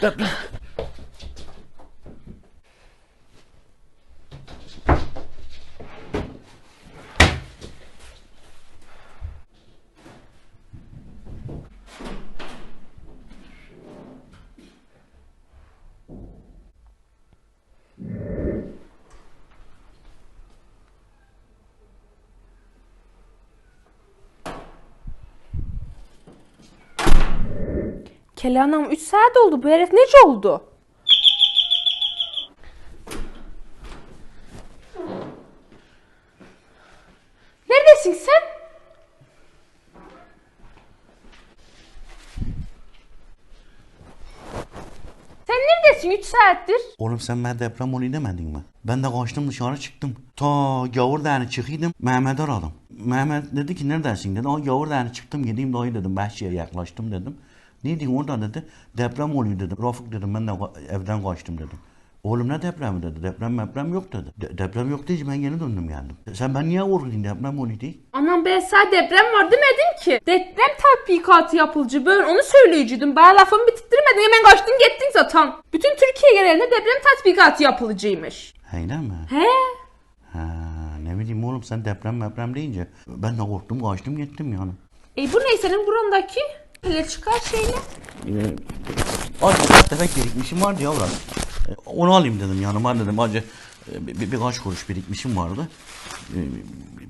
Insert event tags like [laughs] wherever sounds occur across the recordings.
de- deprem. Kelanam 3 saat oldu. Bu herif nece oldu? Neredesin sen? Sen neredesin 3 saattir? Oğlum sen ben deprem oluyor demedin mi? Ben de kaçtım dışarı çıktım. Ta gavur dağını çıkıyordum. Mehmet aradım. Mehmet dedi ki neredesin dedi. O gavur dağını çıktım gideyim dayı dedim. Bahçeye yaklaştım dedim. Ne diyeyim orada dedi. Deprem oluyor dedim. Rafık dedim ben de evden kaçtım dedim. Oğlum ne depremi dedi. Deprem deprem yok dedi. De- deprem yok deyince ben yeni döndüm geldim. Sen ben niye korkutayım deprem oluyor diye. Anam ben sana deprem var demedim ki. Deprem tatbikatı yapılıcı. Ben onu söyleyecektim. Bana lafımı bitirtmedin hemen kaçtın gittin zaten. Bütün Türkiye genelinde deprem tatbikatı yapılıcıymış. Öyle mi? He? Ha, ne bileyim oğlum sen deprem deprem deyince ben de korktum kaçtım gittim yani. E bu ne senin burundaki? Hele çıkar şeyle. Ee, Acı tefek birikmişim vardı ya biraz. Ee, Onu alayım dedim yanıma dedim acı e, bir, bir- birkaç kuruş birikmişim vardı. Ee,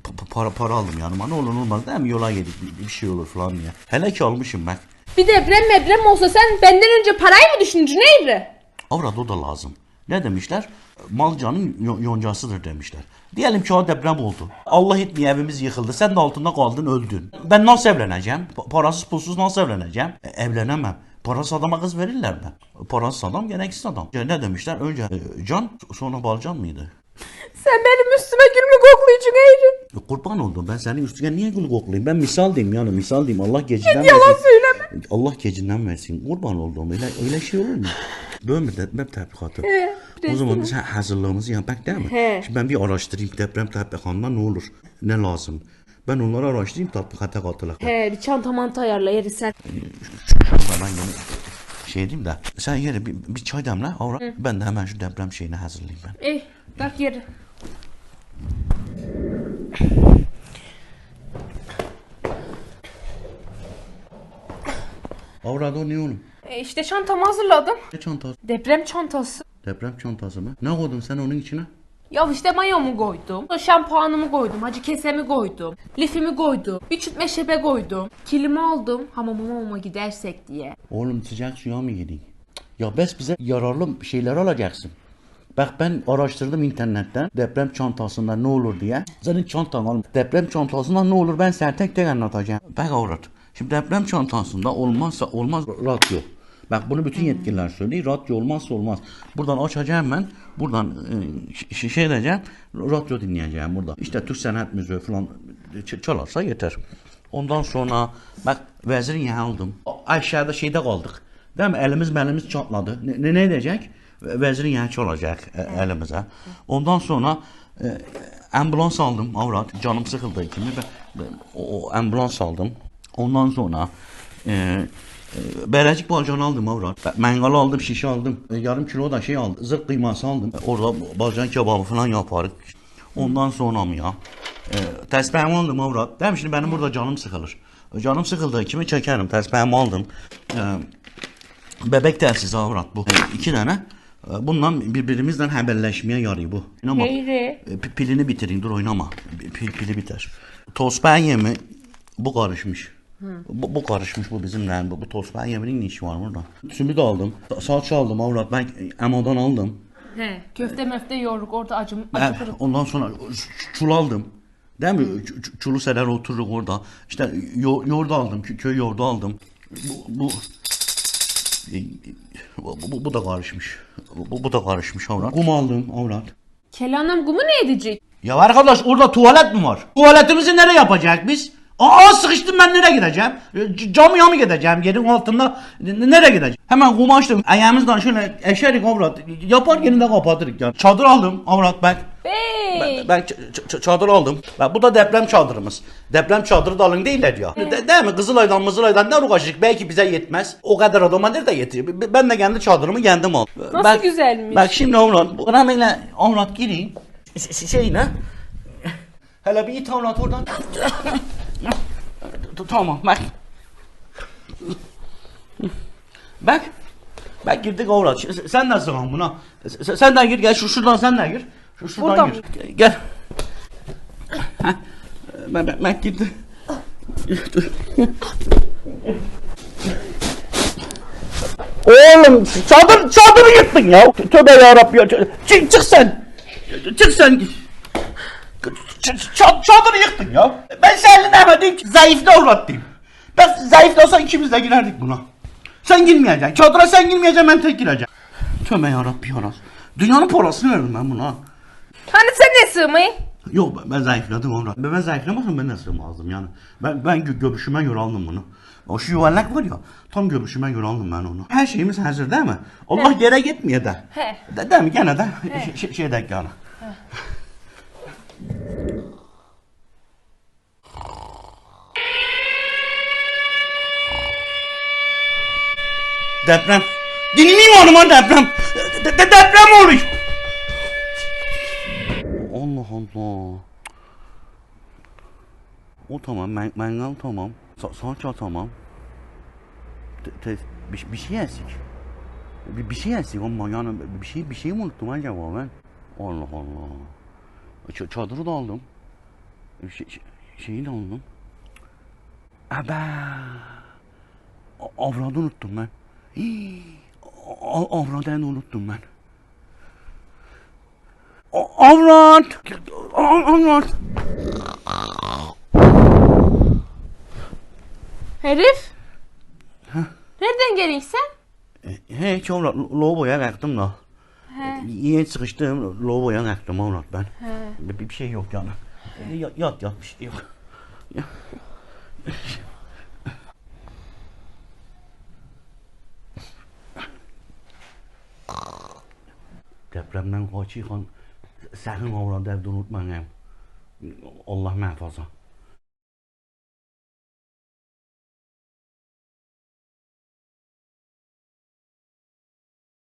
pa- pa- Para para aldım yanıma ne olur ne olmaz değil mi yola yedik bir, bir şey olur falan diye. Hele ki almışım ben. Bir deprem meprem olsa sen benden önce parayı mı düşündün neydi? Avrat o da lazım. Ne demişler? Mal canın yo- yoncasıdır demişler. Diyelim ki o deprem oldu. Allah etmiyor evimiz yıkıldı. Sen de altında kaldın öldün. Ben nasıl evleneceğim? Pa- Parasız pulsuz nasıl evleneceğim? E, evlenemem. Parasız adama kız verirler mi? Parasız adam gereksiz adam. Ne demişler? Önce e, can sonra balcan mıydı? Sen benim üstüme gül koklayacaksın Eğri? E, kurban oldum ben senin üstüne niye gül koklayayım? Ben misal diyeyim yani misal diyeyim. Allah gecinden Yalan versin. söyleme. Allah gecinden versin. Kurban olduğum öyle, öyle şey olur mu? Böyle mi deprem tatbikatı? He, o zaman biz hazırlığımızı yapmak değil mi? He. Şimdi ben bir araştırayım deprem tatbikatında ne olur? Ne lazım? Ben onları araştırayım tatbikata katılak. He bir çanta mantı ayarla Eğri sen. Şurada ben yine şey diyeyim de sen yere bir, bir çay demle avra. Ben de hemen şu deprem şeyini hazırlayayım ben. Ey bak yeri. Avrada o ne oğlum? E işte çantamı hazırladım. Ne çantası? Deprem çantası. Deprem çantası mı? Ne koydun sen onun içine? Ya işte mayomu koydum. Şampuanımı koydum. Hacı kesemi koydum. Lifimi koydum. Bir çüt meşebe koydum. Kilimi aldım. Hamamıma mama gidersek diye. Oğlum sıcak suya mı girdin? Ya bes bize yararlı şeyler alacaksın. Bak ben araştırdım internetten deprem çantasında ne olur diye. Senin çantan al. Deprem çantasında ne olur ben sana tek tek anlatacağım. Bak avrat. Şimdi deprem çantasında olmazsa olmaz radyo. Bak bunu bütün yetkililer söylüyor. Radyo olmazsa olmaz. Buradan açacağım ben. Buradan e, şey edeceğim. Radyo dinleyeceğim burada. İşte Türk Sanat Müziği falan ç- çalarsa yeter. Ondan sonra bak vezirin yağı aldım. Aşağıda şeyde kaldık. Değil mi? Elimiz belimiz çatladı. Ne, ne, ne edecek? Vezirin yağı çalacak e, elimize. Ondan sonra e, ambulans aldım avrat. Canım sıkıldı ben o, o ambulans aldım. Ondan sonra e, Berecik balcan aldım avrat. Ben Mangal aldım, şişe aldım. E, yarım kilo da şey aldım. Zırh kıyması aldım. E, orada balcan kebabı falan yaparız. Ondan sonra mı ya? E, tesbihimi aldım avrat. Değil mi? Şimdi benim burada canım sıkılır. E, Canım sıkıldı. Kimi çekerim. Tesbihimi aldım. E, bebek telsizi avrat bu. E, iki tane. Bundan birbirimizden haberleşmeye yarıyor bu. Ama Heyri. pi- pilini bitirin dur oynama. Pil, pili biter. Tospen yemi bu karışmış. Bu, bu karışmış bu bizim yani. Bu, bu tospen yeminin ne işi var burada? Sümü de aldım. Sa- Salça aldım avrat. Ben Emo'dan aldım. He. Köfte möfte yoğurduk orada acım, acı Ben kırık. ondan sonra çul aldım. Değil mi? Ç- çulu serer otururuk orada. İşte yo- yoğurdu aldım. kö- Köy yoğurdu aldım. Bu, bu bu, bu, bu da karışmış. Bu, bu da karışmış avrat. Kum aldım avrat. Kelanam gumu ne edecek? Ya arkadaş orada tuvalet mi var? Tuvaletimizi nereye yapacak biz? Aa sıkıştım ben nereye gideceğim? E, Camıya mı gideceğim? Yerin altında nereye gideceğim? Hemen kum açtım. Ayağımızdan şöyle eşerik avrat. Yapar yerinde kapatırık ya. Çadır aldım avrat ben. Bey. Ben, ben çadır aldım. Bak bu da deprem çadırımız. Deprem çadırı da alın değiller ya. De- değil mi? Kızılay'dan Mızılay'dan ne uğraşacak? Belki bize yetmez. O kadar adama nerede yetiyor? Ben de kendi çadırımı kendim aldım. Nasıl güzelmiş. Bak şimdi Omrat. Buna böyle Omrat gireyim. Ş- ş- Şeyine. [laughs] Hele bir it Omrat oradan. [laughs] tamam bak. Bak. Bak girdik Omrat. Ş- Sen de sığın buna. Sen de gir gel şu şuradan sen de gir. Şu şuradan Buradan gir. Gel- Gel. Heh. Ben, ben, ben girdim. Oğlum çadır çadırı yırttın ya. Tövbe yarabbim ya. Çık, çık sen. Çık sen. Çadırı yıktın ya. Ben senin demedim ki zayıf davrattım. Ben zayıf da olsa ikimiz de girerdik buna. Sen girmeyeceksin. Çadıra sen girmeyeceksin ben tek gireceğim. Tövbe yarabbim ya. Dünyanın parasını verdim ben buna. Hani sen ne sığmayı? Yok ben, ben zayıfladım onu. Ben, ben zayıflamasam ben de sığmazdım yani. Ben, ben gö- göbüşüme göre aldım bunu. O şu yuvarlak var ya tam göbüşüme göre aldım ben onu. Her şeyimiz hazır değil mi? Allah yere gitmiyor da. He. De, değil mi gene de şey, şey, şeydek yani. Deprem. Dinleyeyim oğlum deprem. De, de, deprem oluyor. Allah Allah. O tamam, men mangal tamam. Sa salça tamam. Te, bir, bir şey eksik. Bir, bir şey eksik ama yani bir şey bir şey mi unuttum acaba ben? Allah Allah. Ç çadırı da aldım. Şey, şey, şeyi de aldım. Aba. Avradı unuttum ben. A- Avradını unuttum ben. A- Avrat! A- Avrat! Herif. Nereden gelin sen? He, hiç avrat. Loboya kalktım da. Yiyen sıkıştım. Loboya kalktım avrat ben. Bir, bir şey yok yani. Yat, yat bir şey yok. Depremden kaçıyken sakın avradı evde unutmayın. Allah muhafaza.